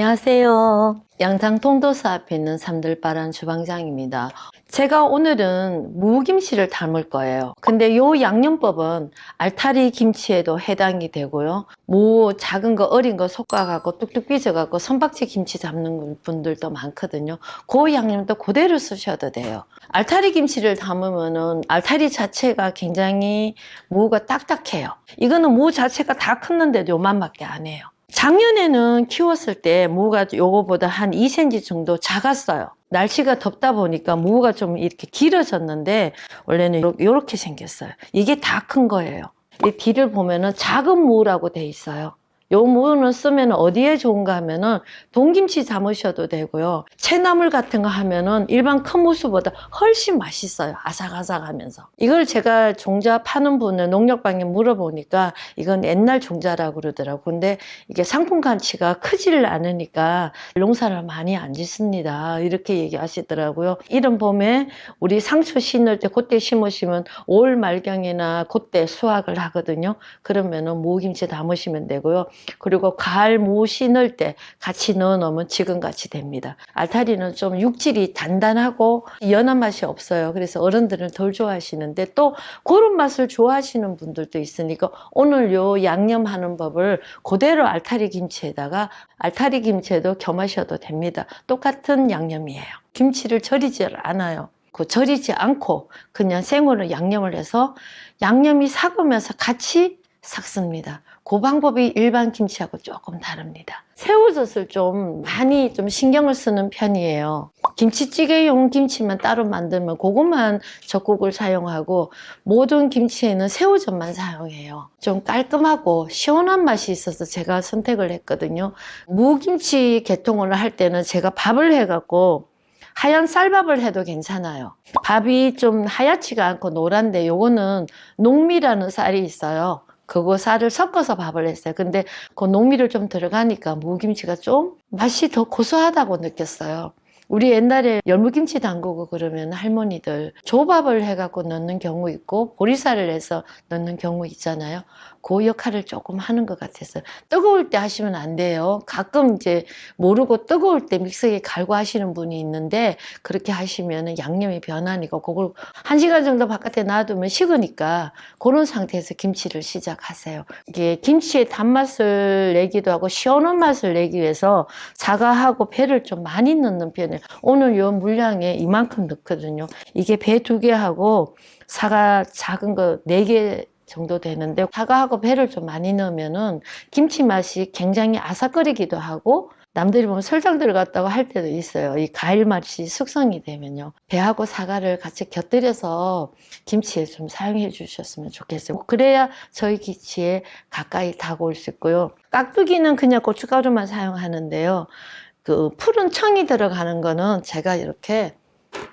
안녕하세요. 양장 통도사 앞에 있는 삼들바란 주방장입니다. 제가 오늘은 무김치를 담을 거예요. 근데 요 양념법은 알타리 김치에도 해당이 되고요. 무 작은 거 어린 거 솎아갖고 뚝뚝 삐져갖고 선박지 김치 담는 분들도 많거든요. 그 양념도 그대로 쓰셔도 돼요. 알타리 김치를 담으면은 알타리 자체가 굉장히 무가 딱딱해요. 이거는 무 자체가 다 컸는데도 요만밖에 안 해요. 작년에는 키웠을 때 무가 요거보다 한 2cm 정도 작았어요. 날씨가 덥다 보니까 무가 좀 이렇게 길어졌는데 원래는 요- 요렇게 생겼어요. 이게 다 큰 거예요. 이 뒤를 보면은 작은 무라고 돼 있어요. 요 무는 쓰면 어디에 좋은가 하면은 동김치 담으셔도 되고요. 채나물 같은 거 하면은 일반 큰 무수보다 훨씬 맛있어요. 아삭아삭하면서. 이걸 제가 종자 파는 분을 농력방에 물어보니까 이건 옛날 종자라고 그러더라고. 근데 이게 상품 가치가 크지를 않으니까 농사를 많이 안 짓습니다. 이렇게 얘기하시더라고요. 이런 봄에 우리 상추 심을 때 그때 심으시면 올 말경이나 그때 수확을 하거든요. 그러면은 무김치 담으시면 되고요. 그리고 가을 무 심을 때 같이 넣어 놓으면 지금같이 됩니다. 알타리는 좀 육질이 단단하고 연한 맛이 없어요. 그래서 어른들은 덜 좋아하시는데 또 그런 맛을 좋아하시는 분들도 있으니까 오늘 요 양념하는 법을 그대로 알타리 김치에다가 알타리 김치에도 겸하셔도 됩니다. 똑같은 양념이에요. 김치를 절이지 않아요. 그 절이지 않고 그냥 생으로 양념을 해서 양념이 삭으면서 같이 삭습니다. 그 방법이 일반 김치하고 조금 다릅니다. 새우젓을 좀 많이 좀 신경을 쓰는 편이에요. 김치찌개용 김치만 따로 만들면 그것만 적국을 사용하고 모든 김치에는 새우젓만 사용해요. 좀 깔끔하고 시원한 맛이 있어서 제가 선택을 했거든요. 무김치 개통을 할 때는 제가 밥을 해갖고 하얀 쌀밥을 해도 괜찮아요. 밥이 좀 하얗지가 않고 노란데 요거는 농미라는 쌀이 있어요. 그거 쌀을 섞어서 밥을 했어요. 근데 그 농미를 좀 들어가니까 무김치가 좀 맛이 더 고소하다고 느꼈어요. 우리 옛날에 열무김치 담그고 그러면 할머니들 조밥을 해갖고 넣는 경우 있고 보리쌀을 해서 넣는 경우 있잖아요. 그 역할을 조금 하는 것 같았어요. 뜨거울 때 하시면 안 돼요. 가끔 이제 모르고 뜨거울 때 믹서기에 갈고 하시는 분이 있는데 그렇게 하시면 양념이 변하니까 그걸 한 시간 정도 바깥에 놔두면 식으니까 그런 상태에서 김치를 시작하세요. 이게 김치의 단맛을 내기도 하고 시원한 맛을 내기 위해서 사과하고 배를 좀 많이 넣는 편이에요. 오늘 요 물량에 이만큼 넣거든요. 이게 배 두 개 하고 사과 작은 거 네 개 정도 되는데 사과하고 배를 좀 많이 넣으면은 김치 맛이 굉장히 아삭거리기도 하고 남들이 보면 설탕 들어갔다고 할 때도 있어요. 이 과일 맛이 숙성이 되면요. 배하고 사과를 같이 곁들여서 김치에 좀 사용해 주셨으면 좋겠어요. 그래야 저희 김치에 가까이 다가올 수 있고요. 깍두기는 그냥 고춧가루만 사용하는데요. 그 푸른 청이 들어가는 거는 제가 이렇게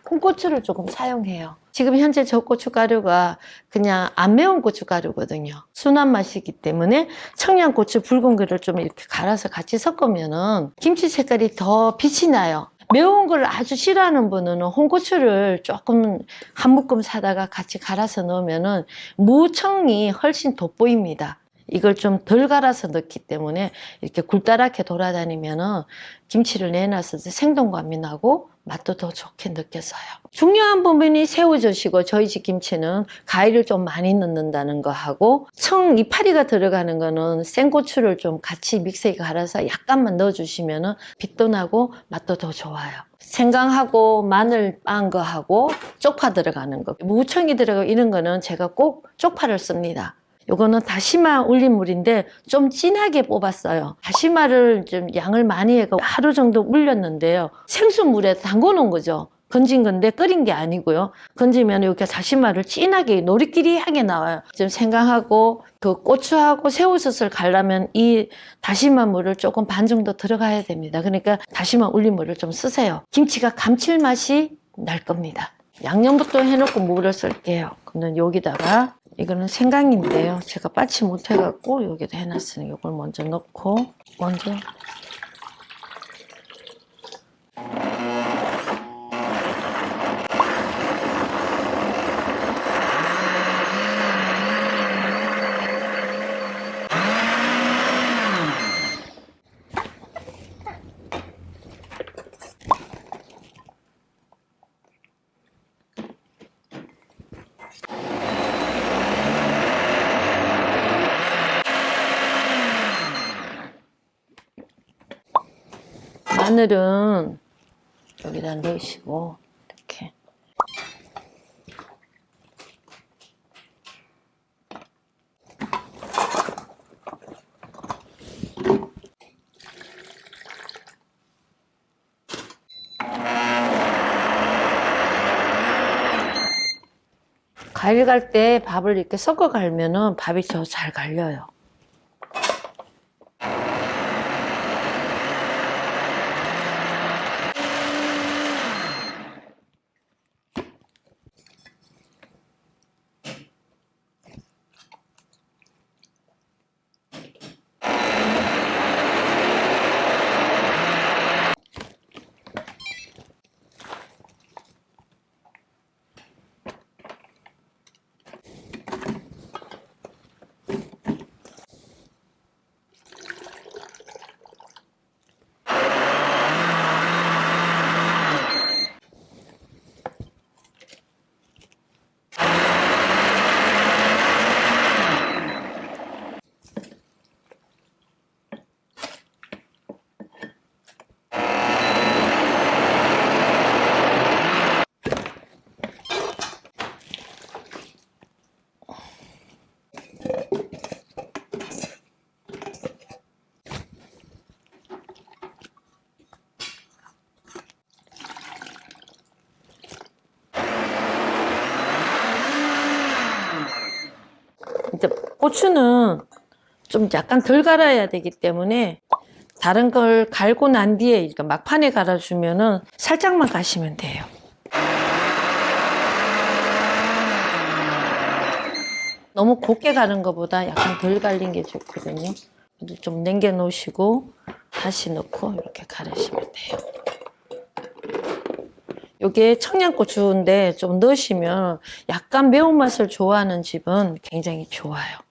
콩고추를 조금 사용해요. 지금 현재 저 고춧가루가 그냥 안 매운 고춧가루거든요. 순한 맛이기 때문에 청양고추 붉은 거를 좀 이렇게 갈아서 같이 섞으면은 김치 색깔이 더 빛이 나요. 매운 걸 아주 싫어하는 분은 홍고추를 조금 한 묶음 사다가 같이 갈아서 넣으면은 무청이 훨씬 돋보입니다. 이걸 좀 덜 갈아서 넣기 때문에 이렇게 굴다랗게 돌아다니면은 김치를 내놨을 때 생동감이 나고 맛도 더 좋게 느껴져요. 중요한 부분이 새우젓이고 저희 집 김치는 가위를 좀 많이 넣는다는 거 하고 청 이파리가 들어가는 거는 생고추를 좀 같이 믹서기에 갈아서 약간만 넣어주시면은 빛도 나고 맛도 더 좋아요. 생강하고 마늘 빤거 하고 쪽파 들어가는 거 무청이 들어가고 이런 거는 제가 꼭 쪽파를 씁니다. 요거는 다시마 울린물인데 좀 진하게 뽑았어요. 다시마를 좀 양을 많이 해가 하루 정도 울렸는데요. 생수물에 담궈 놓은 거죠. 건진 건데 끓인 게 아니고요. 건지면 이렇게 다시마를 진하게 노리끼리하게 나와요. 지금 생강하고 그 고추하고 새우젓을 갈라면 이 다시마 물을 조금 반 정도 들어가야 됩니다. 그러니까 다시마 울린 물을 좀 쓰세요. 김치가 감칠맛이 날 겁니다. 양념부터 해놓고 물을 쓸게요. 그러면 여기다가 이거는 생강인데요. 제가 빠치 못해갖고 여기다 해놨으니 이걸 먼저 넣고 먼저 마늘은 여기다 넣으시고 이렇게 과일 갈때 밥을 이렇게 섞어 갈면은 밥이 더 잘 갈려요. 이제 고추는 좀 약간 덜 갈아야 되기 때문에 다른 걸 갈고 난 뒤에 이렇게 막판에 갈아주면은 살짝만 가시면 돼요. 너무 곱게 가는 것보다 약간 덜 갈린 게 좋거든요. 좀 남겨 놓으시고 다시 넣고 이렇게 갈으시면 돼요. 요게 청양고추인데 좀 넣으시면 약간 매운맛을 좋아하는 집은 굉장히 좋아요.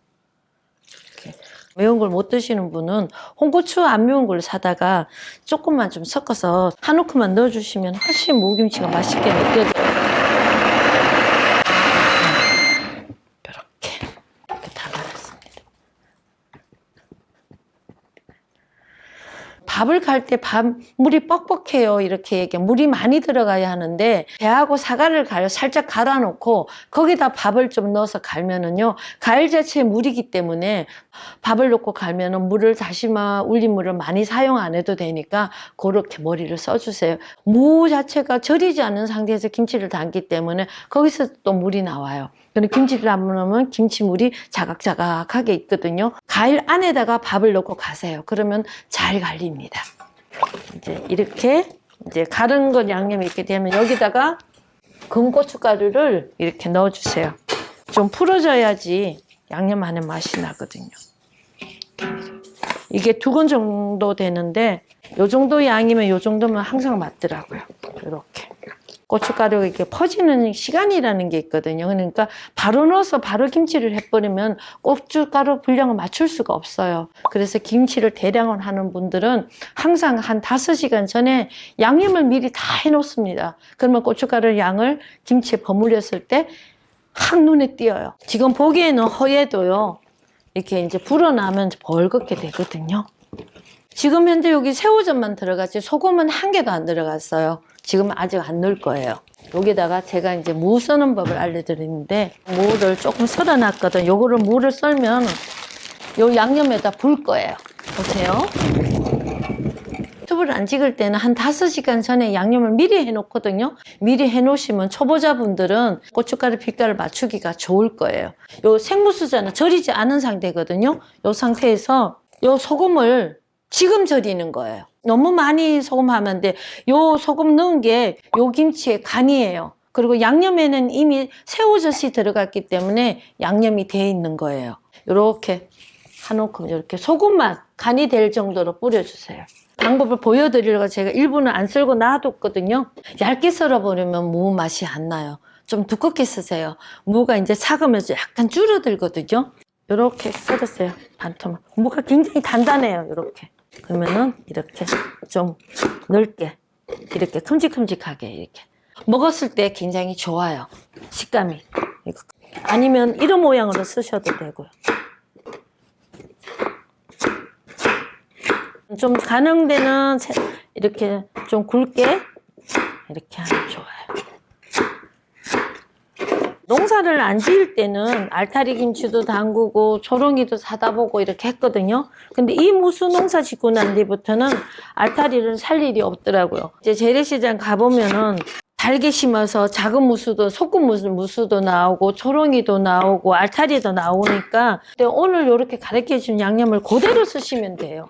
매운 걸 못 드시는 분은 홍고추 안 매운 걸 사다가 조금만 좀 섞어서 한 움큼만 넣어주시면 훨씬 무김치가 맛있게 느껴져요. 이렇게 이렇게 다 갈았습니다. 밥을 갈 때 밥 물이 뻑뻑해요. 이렇게 이렇게 물이 많이 들어가야 하는데 배하고 사과를 갈 살짝 갈아 놓고 거기다 밥을 좀 넣어서 갈면은요. 과일 자체에 물이기 때문에 밥을 넣고 갈면은 물을 다시마 울린 물을 많이 사용 안 해도 되니까 그렇게 머리를 써 주세요. 무 자체가 절이지 않은 상태에서 김치를 담기 때문에 거기서 또 물이 나와요. 근데 김치를 안 넣으면 김치물이 자각자각하게 있거든요. 과일 안에다가 밥을 넣고 가세요. 그러면 잘 갈립니다. 이제 이렇게 이제 갈은 것 양념이 이렇게 되면 여기다가 금고춧가루를 이렇게 넣어주세요. 좀 풀어져야지 양념 안에 맛이 나거든요. 이게 두근 정도 되는데 요 정도 양이면 요 정도면 항상 맞더라고요. 이렇게. 고춧가루가 이렇게 퍼지는 시간이라는 게 있거든요. 그러니까 바로 넣어서 바로 김치를 해버리면 고춧가루 분량을 맞출 수가 없어요. 그래서 김치를 대량을 하는 분들은 항상 한 5시간 전에 양념을 미리 다 해놓습니다. 그러면 고춧가루 양을 김치에 버무렸을 때확 눈에 띄어요. 지금 보기에는 허예도요. 이렇게 이제 불어나면 벌겋게 되거든요. 지금 현재 여기 새우젓만 들어갔지 소금은 한 개도 안 들어갔어요. 지금 아직 안 넣을 거예요. 여기다가 제가 이제 무 써는 법을 알려드리는데 무를 조금 썰어놨거든. 요거를 무를 썰면 요 양념에다 불 거예요. 보세요. 유튜브를 안 찍을 때는 한 5시간 전에 양념을 미리 해놓거든요. 미리 해놓으시면 초보자분들은 고춧가루 빛깔을 맞추기가 좋을 거예요. 요 생무수자는 절이지 않은 상태거든요. 요 상태에서 요 소금을 지금 절이는 거예요. 너무 많이 소금 하면 안 돼. 요 소금 넣은 게 요 김치의 간이에요. 그리고 양념에는 이미 새우젓이 들어갔기 때문에 양념이 돼 있는 거예요. 이렇게 한 움큼 이렇게 소금만 간이 될 정도로 뿌려주세요. 방법을 보여드리려고 제가 일부는 안 썰고 놔뒀거든요. 얇게 썰어버리면 무 맛이 안 나요. 좀 두껍게 쓰세요. 무가 이제 작으면서 약간 줄어들거든요. 이렇게 썰었어요. 반토막. 무가 굉장히 단단해요. 이렇게. 그러면은 이렇게 좀 넓게 이렇게 큼직큼직하게 이렇게 먹었을 때 굉장히 좋아요. 식감이. 아니면 이런 모양으로 쓰셔도 되고요. 좀 가능되는 세- 이렇게 좀 굵게 이렇게 하면 좋아요. 농사를 안 지을 때는 알타리 김치도 담그고 조롱이도 사다 보고 이렇게 했거든요. 근데 이 무수 농사 짓고 난 뒤부터는 알타리를 살 일이 없더라고요. 이제 재래시장 가보면은 달게 심어서 작은 무수도 소금 무수, 무수도 나오고 초롱이도 나오고 알타리도 나오니까 근데 오늘 이렇게 가르쳐 준 양념을 그대로 쓰시면 돼요.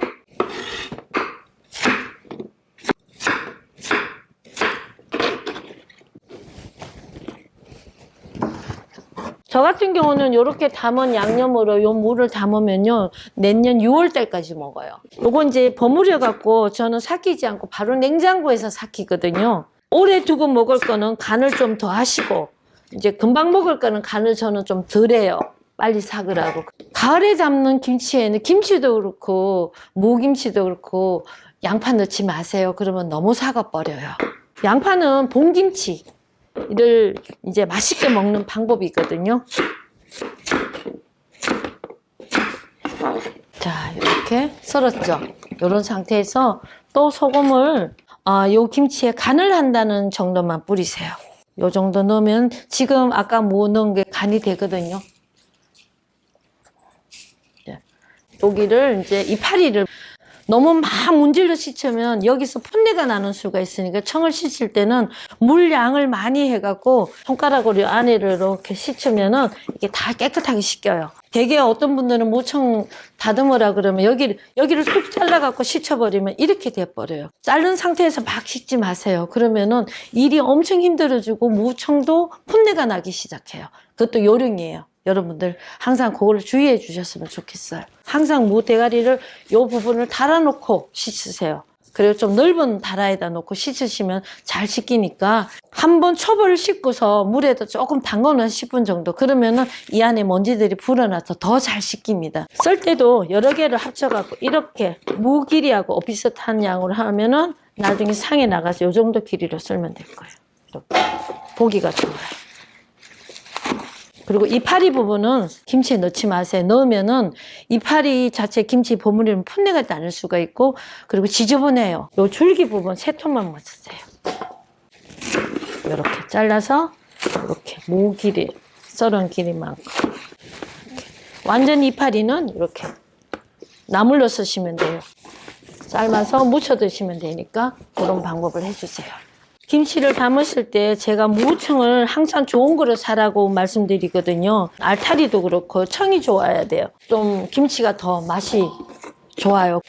저 같은 경우는 이렇게 담은 양념으로 요 물을 담으면요 내년 6월 달까지 먹어요. 요거 이제 버무려 갖고 저는 삭히지 않고 바로 냉장고에서 삭히거든요. 오래 두고 먹을 거는 간을 좀 더 하시고 이제 금방 먹을 거는 간을 저는 좀 덜해요. 빨리 삭으라고. 가을에 담는 김치에는 김치도 그렇고 무김치도 그렇고 양파 넣지 마세요. 그러면 너무 삭아 버려요. 양파는 봄김치. 이를 이제 맛있게 먹는 방법이 있거든요. 자, 이렇게 썰었죠. 이런 상태에서 또 소금을 아, 요 김치에 간을 한다는 정도만 뿌리세요. 요 정도 넣으면 지금 아까 뭐 넣은 게 간이 되거든요. 네. 여기를 이제 이파리를 너무 막 문질러 씻으면 여기서 풋내가 나는 수가 있으니까 청을 씻을 때는 물량을 많이 해갖고 손가락으로 안에를 이렇게 씻으면은 이게 다 깨끗하게 씻겨요. 되게 어떤 분들은 모청 다듬으라 그러면 여기, 여기를 툭 잘라갖고 씻어버리면 이렇게 돼버려요. 자른 상태에서 막 씻지 마세요. 그러면은 일이 엄청 힘들어지고 모청도 풋내가 나기 시작해요. 그것도 요령이에요. 여러분들 항상 그걸 주의해 주셨으면 좋겠어요. 항상 무 대가리를 요 부분을 달아놓고 씻으세요. 그리고 좀 넓은 다라에다 놓고 씻으시면 잘 씻기니까 한 번 초벌을 씻고서 물에다 조금 담궈놓은 10분 정도 그러면은 이 안에 먼지들이 불어나서 더 잘 씻깁니다. 썰 때도 여러 개를 합쳐갖고 이렇게 무 길이하고 비슷한 양으로 하면은 나중에 상에 나가서 요 정도 길이로 썰면 될 거예요. 이렇게 보기가 좋아요. 그리고 이파리 부분은 김치에 넣지 마세요. 넣으면은 이파리 자체 김치 버무리면 풋내가 나는 수가 있고 그리고 지저분해요. 요 줄기 부분 세 톤만 먹으세요. 이렇게 잘라서 이렇게 무 길이 썰은 길이만큼. 완전 이파리는 이렇게 나물로 쓰시면 돼요. 삶아서 무쳐 드시면 되니까 그런 방법을 해주세요. 김치를 담으실 때 제가 무청을 항상 좋은 거를 사라고 말씀드리거든요. 알타리도 그렇고 청이 좋아야 돼요. 좀 김치가 더 맛이 좋아요.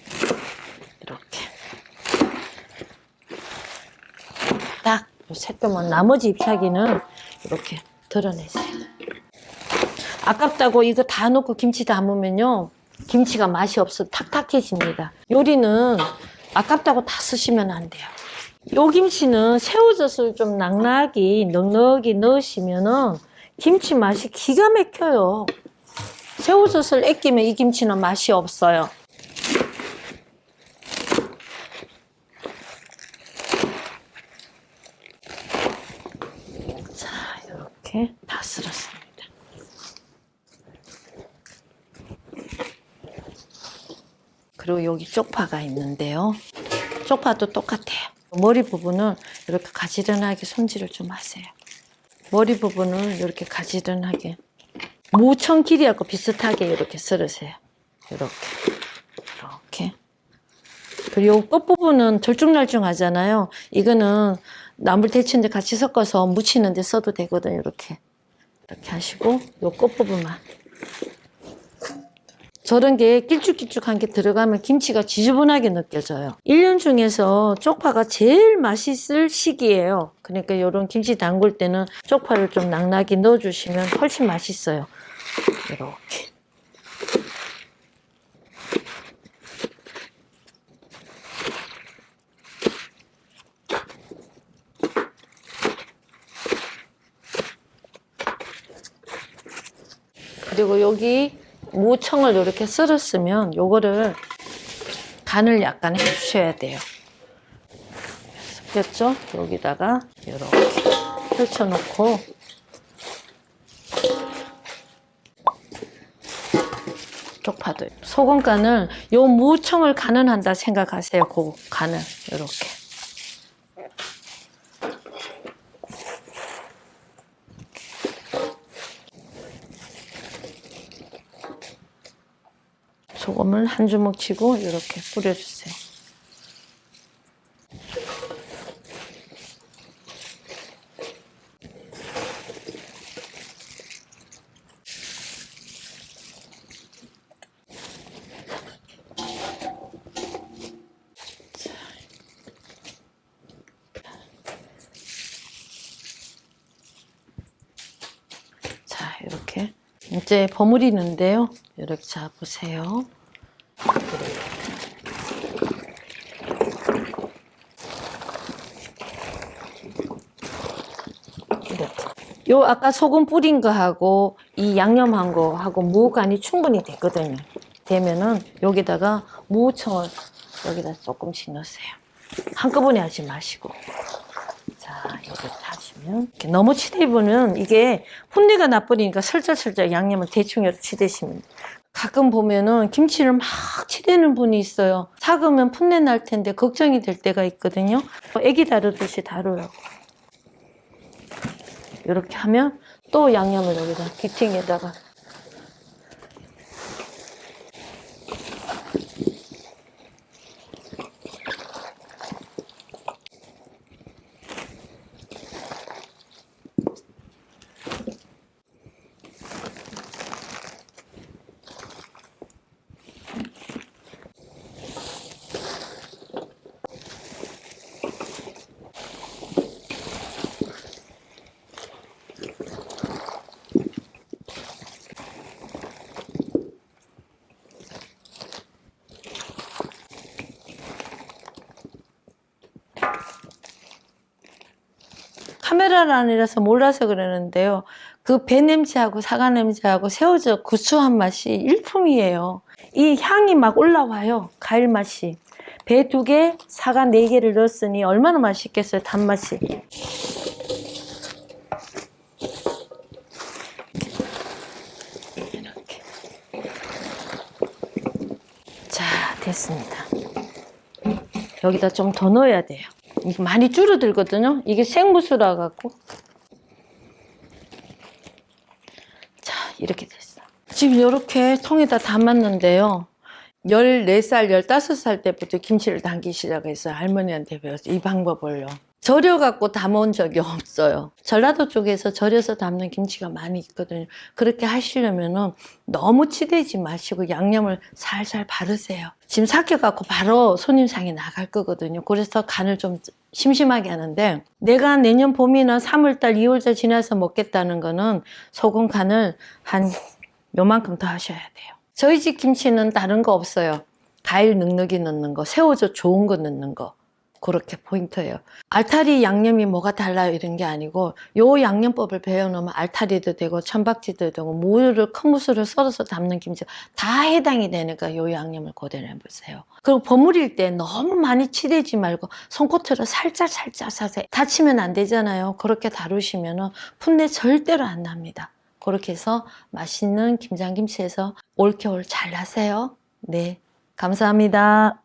이렇게. 딱 새까만 나머지 잎사귀는 이렇게 드러내세요. 아깝다고 이거 다 넣고 김치 담으면요. 김치가 맛이 없어 탁탁해집니다. 요리는 아깝다고 다 쓰시면 안 돼요. 요 김치는 새우젓을 좀 낭낭하게 넉넉히 넣으시면은 김치 맛이 기가 막혀요. 새우젓을 아끼면 이 김치는 맛이 없어요. 자, 이렇게 다 쓸었습니다. 그리고 여기 쪽파가 있는데요. 쪽파도 똑같아요. 머리 부분은 이렇게 가지런하게 손질을 좀 하세요. 머리 부분을 이렇게 가지런하게 무청 길이하고 비슷하게 이렇게 썰으세요. 이렇게 이렇게 그리고 끝 부분은 절쭉날쭉하잖아요. 이거는 나물 데치는데 같이 섞어서 무치는데 써도 되거든요. 이렇게 이렇게 하시고 요 끝 부분만 저런 게 길쭉길쭉한 게 들어가면 김치가 지저분하게 느껴져요. 1년 중에서 쪽파가 제일 맛있을 시기예요. 그러니까 이런 김치 담글 때는 쪽파를 좀 낭낭하게 넣어주시면 훨씬 맛있어요. 이렇게. 그리고 여기 모청을 이렇게 쓸었으면 요거를 간을 약간 해주셔야 돼요. 됐죠? 여기다가 이렇게 펼쳐놓고 쪽파도 소금간을 요 무청을 간을 한다 생각하세요. 그 간을 이렇게 소금을 한 주먹 치고 이렇게 뿌려주세요. 자, 이렇게 이제 버무리는데요. 이렇게 자 보세요. 이렇게. 요 아까 소금 뿌린 거하고 이 양념한 거하고 무 간이 충분히 됐거든요. 되면은 여기다가 무청을 여기다 조금씩 넣으세요. 한꺼번에 하지 마시고. 자, 이렇게 하시면 이렇게 너무 치대보면 이게 훈내가 나버리니까 슬쩍슬쩍 양념을 대충 이렇게 치대시면. 가끔 보면은 김치를 막 치대는 분이 있어요. 삭으면 풋내 날 텐데 걱정이 될 때가 있거든요. 애기 다루듯이 다루라고. 이렇게 하면 또 양념을 여기다 귀팅에다가 카메라를 아니라서 몰라서 그러는데요. 그 배 냄새하고 사과 냄새하고 새우젓 구수한 맛이 일품이에요. 이 향이 막 올라와요. 과일 맛이. 배 두 개, 사과 네 개를 넣었으니 얼마나 맛있겠어요. 단맛이. 이렇게. 자, 됐습니다. 여기다 좀 더 넣어야 돼요. 이게 많이 줄어들거든요. 이게 생무수라 갖고. 자, 이렇게 됐어. 지금 이렇게 통에다 담았는데요. 14살, 15살 때부터 김치를 담기 시작했어요. 할머니한테 배워서 이 방법을요. 절여갖고 담아온 적이 없어요. 전라도 쪽에서 절여서 담는 김치가 많이 있거든요. 그렇게 하시려면은 너무 치대지 마시고 양념을 살살 바르세요. 지금 삭혀갖고 바로 손님상에 나갈 거거든요. 그래서 간을 좀 심심하게 하는데 내가 내년 봄이나 3월달, 2월달 지나서 먹겠다는 거는 소금 간을 한 요만큼 더 하셔야 돼요. 저희 집 김치는 다른 거 없어요. 과일 넉넉히 넣는 거, 새우젓 좋은 거 넣는 거. 그렇게 포인트예요. 알타리 양념이 뭐가 달라요 이런 게 아니고 요 양념법을 배워놓으면 알타리도 되고 천박지도 되고 무를 큰 무수를 썰어서 담는 김치 다 해당이 되니까 요 양념을 고대해 보세요. 그리고 버무릴 때 너무 많이 치대지 말고 손끝으로 살짝 살짝 살짝 다치면 안 되잖아요. 그렇게 다루시면은 풋내 절대로 안 납니다. 그렇게 해서 맛있는 김장김치에서 올겨울 잘 나세요. 네, 감사합니다.